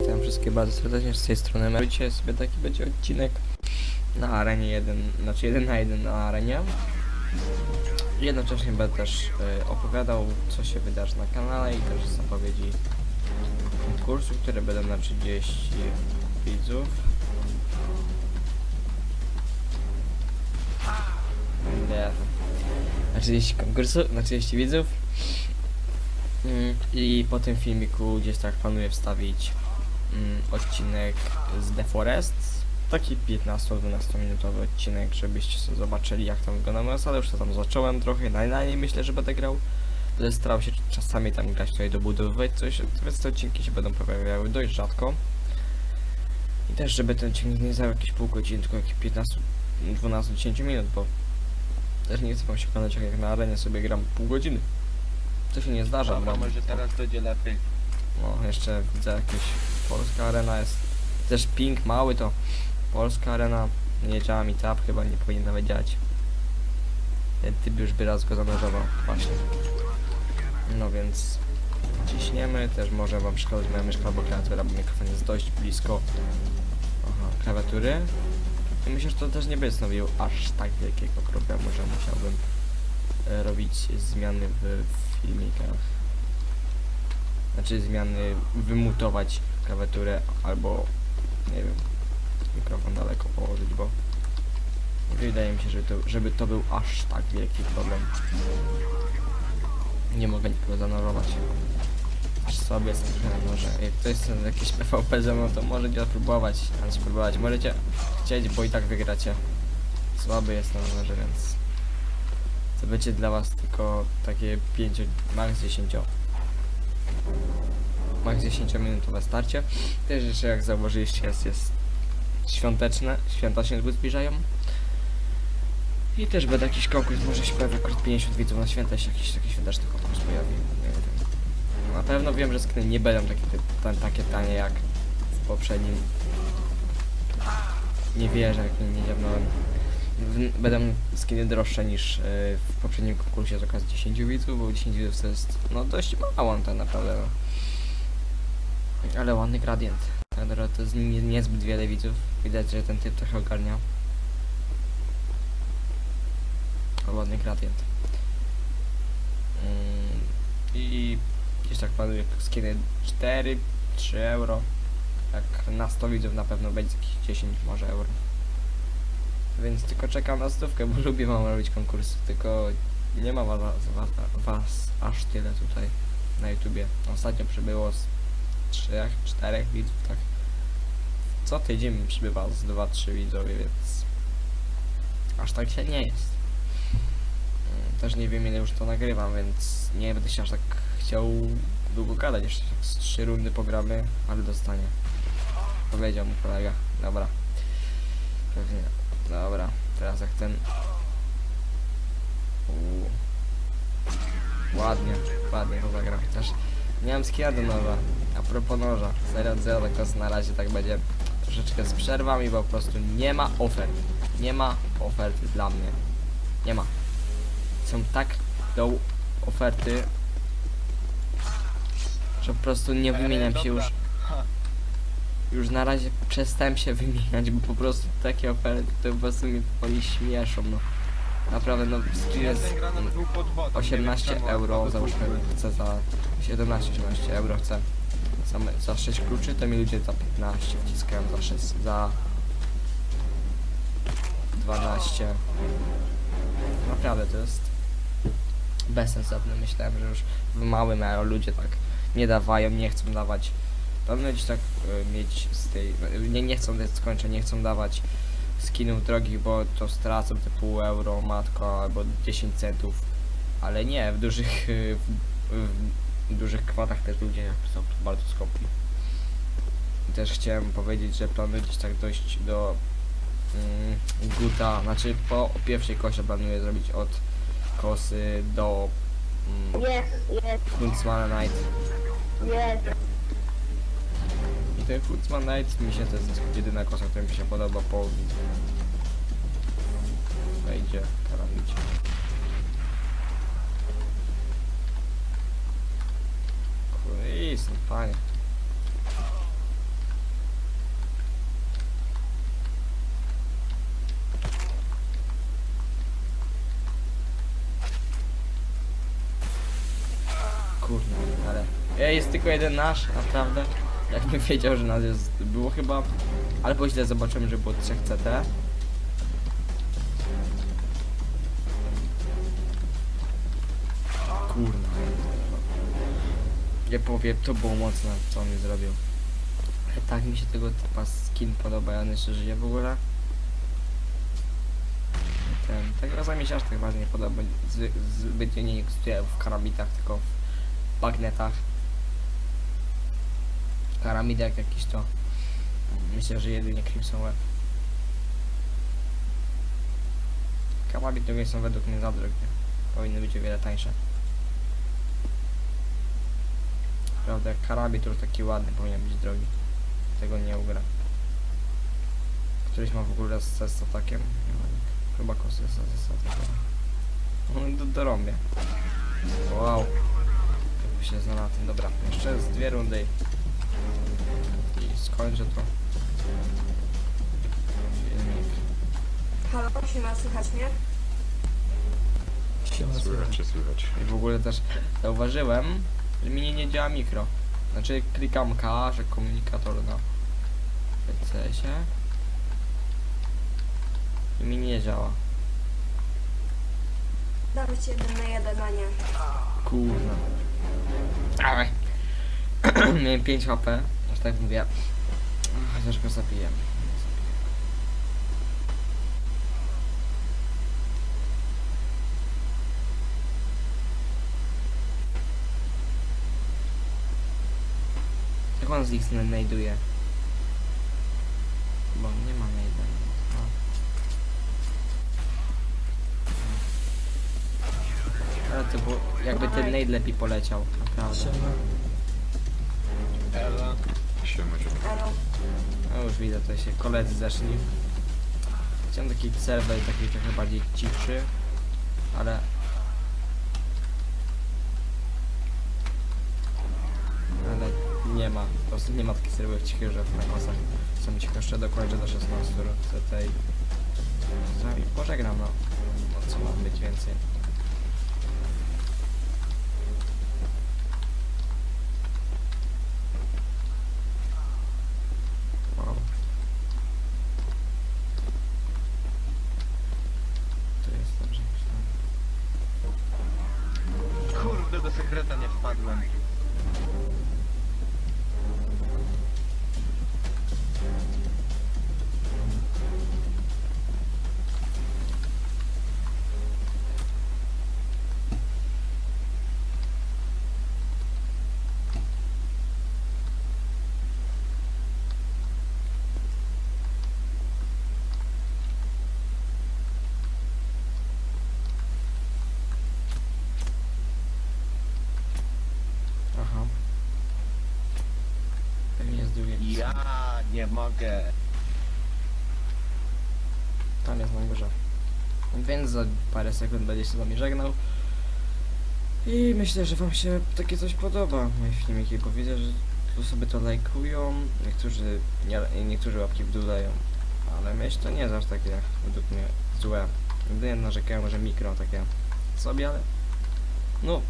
Witam wszystkich bardzo serdecznie z tej strony. Dzisiaj sobie taki będzie odcinek na arenie 1, znaczy 1 na 1 na arenie. Jednocześnie będę też e, opowiadał co się wydarzy na kanale i też zapowiedzi konkursu, które będą na 30 widzów. Nie. Na 30 konkursu, na 30 widzów. Mm, I po tym filmiku gdzieś tak planuję wstawić mm, odcinek z The Forest. Taki 15-12 minutowy odcinek, żebyście sobie zobaczyli jak tam wygląda moja sala. Już to tam zacząłem trochę, na na niej myślę, że będę grał. Będę starał się czasami tam grać tutaj dobudowywać coś, więc te odcinki się będą pojawiały dość rzadko. I też, żeby ten odcinek nie zajął jakieś pół godziny, tylko jakieś 15, 12, 10 minut, bo też nie chcę wam się oglądać jak na arenie sobie gram pół godziny. To się nie zdarza, Dobra, bo może teraz będzie lepiej. no, jeszcze widzę jakieś polska arena jest. Też ping mały to polska arena. Nie działa mi tap, chyba nie powinien nawet działać. Ten typ już by raz go zanurzował. Właśnie. No więc ciśniemy. Też może wam przeszkadzać moja myszka albo klawiatura, bo mikrofon jest dość blisko Aha, klawiatury. I myślę, że to też nie będzie stanowił aż tak wielkiego problemu, że musiałbym e, robić zmiany w filmikach znaczy zmiany wymutować klawiaturę albo nie wiem mikrofon daleko położyć, bo wydaje mi się, żeby to, żeby to był aż tak wielki problem. Nie mogę nikogo zanorować. Sobie sobie może. Jak ktoś chce jakieś PvP ze mną, to możecie spróbować, a spróbować. Możecie chcieć, bo i tak wygracie. Słaby jest na numerze, więc to będzie dla was tylko takie 5, max 10 max 10 minutowe starcie. Też jeszcze jak zauważyliście jest, jest świąteczne, święta się zbliżają. I też będzie jakiś konkurs, może się pojawi akurat 50 widzów na święta, się jakiś taki świąteczny konkurs pojawi. Na pewno wiem, że skiny nie będą takie, ta, takie tanie jak w poprzednim. Nie wierzę, jak nie, dziabnąłem. Będą skiny droższe niż yy, w poprzednim konkursie z okazji 10 widzów, bo 10 widzów to jest no dość mało tak naprawdę. No. Ale ładny gradient. Dobra, to jest nie, niezbyt wiele widzów. Widać, że ten typ trochę ogarnia. Ładny gradient. Mm, I gdzieś tak planuję skiny 4, 3 euro. Jak na 100 widzów na pewno będzie jakieś 10 może euro. Więc tylko czekam na stówkę, bo lubię wam robić konkursy, tylko nie ma was, was, was aż tyle tutaj na YouTubie. Ostatnio przybyło z 3, 4 widzów, tak. Co tydzień przybywa z 2-3 widzowie, więc aż tak się nie jest. Też nie wiem ile już to nagrywam, więc nie będę się aż tak chciał długo gadać, jeszcze tak z 3 rundy pogramy, ale dostanie. Powiedział mu kolega. Dobra. Pewnie. Dobra, teraz jak ten... Uuu. Ładnie, ładnie to zagrał, chociaż nie mam skilla do noża. A propos noża, serio zero, tak na razie tak będzie troszeczkę z przerwami, bo po prostu nie ma ofert. Nie ma oferty dla mnie. Nie ma. Są tak do oferty, że po prostu nie wymieniam się już. Już na razie przestałem się wymieniać, bo po prostu takie oferty to po prostu mnie oni śmieszą, no. Naprawdę, no skin jest Jeden granat był pod wodą. nie 18 wiem czemu, euro, załóżmy chcę za 17-18 euro chcę. Same, za 6 kluczy to mi ludzie za 15 wciskają, za 6, za 12. Naprawdę to jest bezsensowne. Myślałem, że już w małym ale ludzie tak nie dawają, nie chcą dawać. Pewno gdzieś tak y, mieć z tej. Nie, nie chcą, skończę, nie chcą dawać skinów drogich, bo to stracą te pół euro, matko, albo 10 centów. Ale nie, w dużych, y, w, w dużych kwotach też ludzie są bardzo skopni. I też chciałem powiedzieć, że planuję gdzieś tak dojść do mm, Guta, znaczy po pierwszej kosie planuję zrobić od kosy do mm, Jest, jest, Night. I ten Kuntzman Night mi się to jest jedyna kosa, która mi się podoba po Wejdzie, teraz idzie. Kurde, i no są panie. Jest tylko jeden nasz, naprawdę. Jakbym wiedział, że nas jest... Było chyba... Albo źle zobaczyłem, że było 3 CT. Kurna. Nie powiem, to było mocne, co on mi zrobił. Tak mi się tego typa skin podoba, ja jeszcze żyje w ogóle. Ten, tego za mi się aż tak bardzo nie podoba, zby, zbytnio nie inwestuję w karabitach, tylko w bagnetach. Karabit jak jakiś to, myślę, że jedynie Crimson Web. Karabity są według mnie za drogie, powinny być o wiele tańsze. Prawda, jak już taki ładny powinien być drogi. Tego nie ugra. Któryś ma w ogóle z, ze statakiem. Chyba kosy ze statakiem. No do, dorąbię. Wow. Jakby się znalazł. Dobra, jeszcze z dwie rundy. Skończę to. Filmik. Halo, się ma słychać mnie? Słychać, słychać. I w ogóle też zauważyłem, że mi nie działa mikro. Znaczy klikam K, że komunikator na PC-sie. I mi nie działa. Damy ci jeden na jeden, a nie. Kurna. Ale. Miałem 5 HP, tak mówię. Chociaż go zabiję. Jak on z ich znajduje? Bo nie ma najda. Ale to było, jakby ten nade lepiej poleciał, naprawdę. Ela. Elo. No już widzę, to się koledzy zeszli. Chciałem taki serwer taki trochę bardziej cichszy, ale... Ale nie ma, po prostu nie ma takich serwerów cichych, że na kosach są cicho jeszcze dokończę do 16 chcę tej... I pożegnam, no. no co ma być więcej. Wow. To jest dobrze myślałem. Kurde, do sekreta nie wpadłem. Nie mogę. Tam jest na górze. Więc za parę sekund będzie się z wami żegnał. I myślę, że wam się takie coś podoba. Moje filmiki, bo widzę, że osoby to lajkują, niektórzy, nie, niektórzy łapki w dół dają. Ale myślę, to nie jest aż takie według mnie złe. Jedynie narzekają, że mikro takie sobie, ale no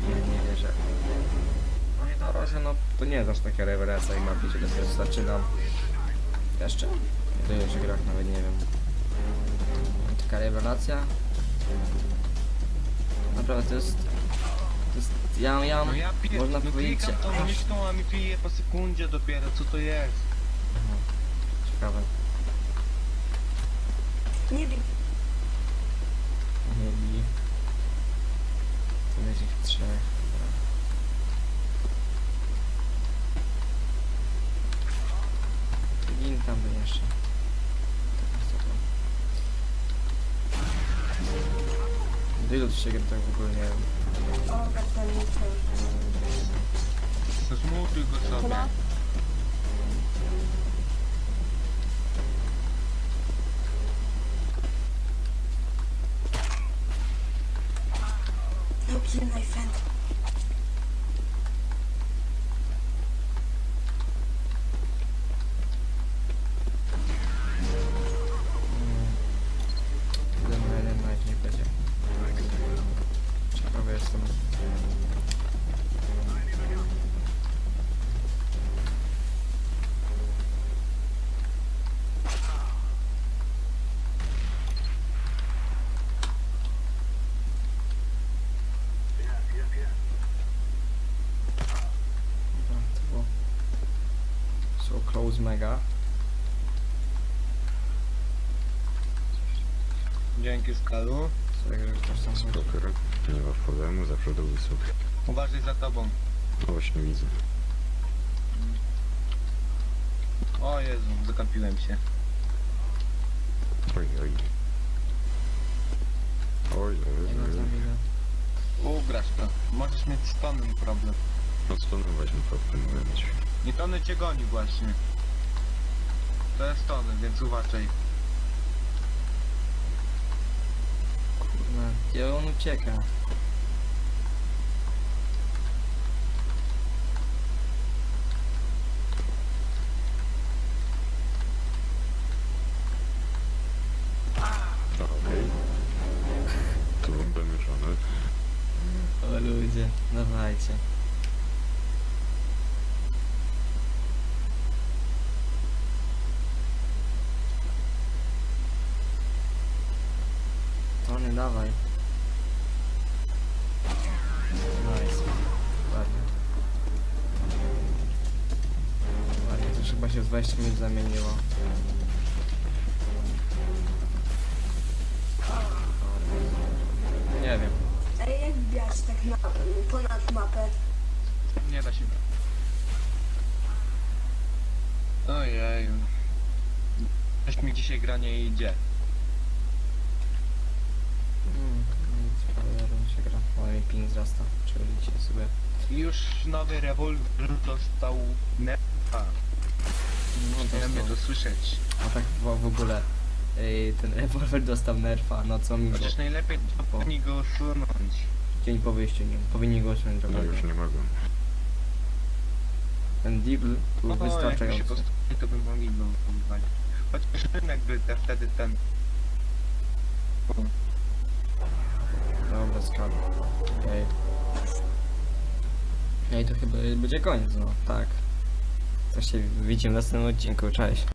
nie, nie wierzę. No i na razie no to nie jest aż taka rewelacja i mam że dopiero zaczynam. Jeszcze? W tych grach nawet nie wiem. Taka rewelacja. Naprawdę to jest... To jest... Ja, ja... No ja pier... Można no powiedzieć, klikam tą aż- myszką, a mi pije po sekundzie dopiero, co to jest? Aha, Ciekawe. Nie bij. Nie bij. Tu jest ich trzech. Dobra. Gin tam by jeszcze. Tak, dobra. Do ilu się gra tak w ogóle nie wiem. O, gazdanicy. Zmutuj go sobie. Mega. Dzięki Skalu. Jak ktoś tam nie ma problemu, zawsze do wysoko. Uważaj za tobą. No właśnie widzę. O Jezu, zakapiłem się. Oj, oj. Oj, oj, Nie no, oj. tam. Ugrasz to. Możesz mieć z tonem problem. No co no weźmy to w tym momencie. Nie tony cię goni właśnie. To jest tony, więc uważaj. Kurna, gdzie on ucieka? A, okej. Tu domierzone. O ludzie, dawajcie. Tony, dawaj. Nice. Ładnie. Ładnie, to już chyba się w 20 minut zamieniło. Nie wiem. Ej, jak wbijać tak na, ponad mapę? Nie da się. Ojej. Coś mi dzisiaj gra nie idzie. Mm, nic, powiedzmy się gra. Ale mi ping wzrasta. Czyli sobie. Już nowy rewolwer dostał nerfa. No dostał. to słyszeć. A tak w, w ogóle ej, ten rewolwer dostał nerfa, no co mi go Chociaż najlepiej powinni go usunąć. dzień po wyjściu nie powinni go usunąć No już nie mogą. Ten Deagle był O, jakby się wystarczający. postupili, to by mogli go usuwać. Chociaż rynek by te, wtedy ten... Skala. Ej. Ej, to chyba będzie koniec, no tak. To się widzimy w następnym odcinku, cześć.